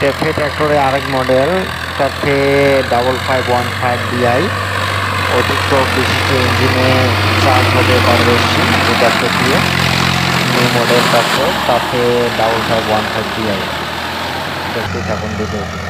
TAFE ট্র্যাক্টরে আরেক model TAFE double five one five DI অতিরিক্ত বিশিষ্ট ইঞ্জিনে চার্জ হবে তার ট্র্যাক্টর দিয়ে নিউ মডেল ট্র্যাক্টর তাতে double five one five DI দেখতে থাকুন ভিডিওটি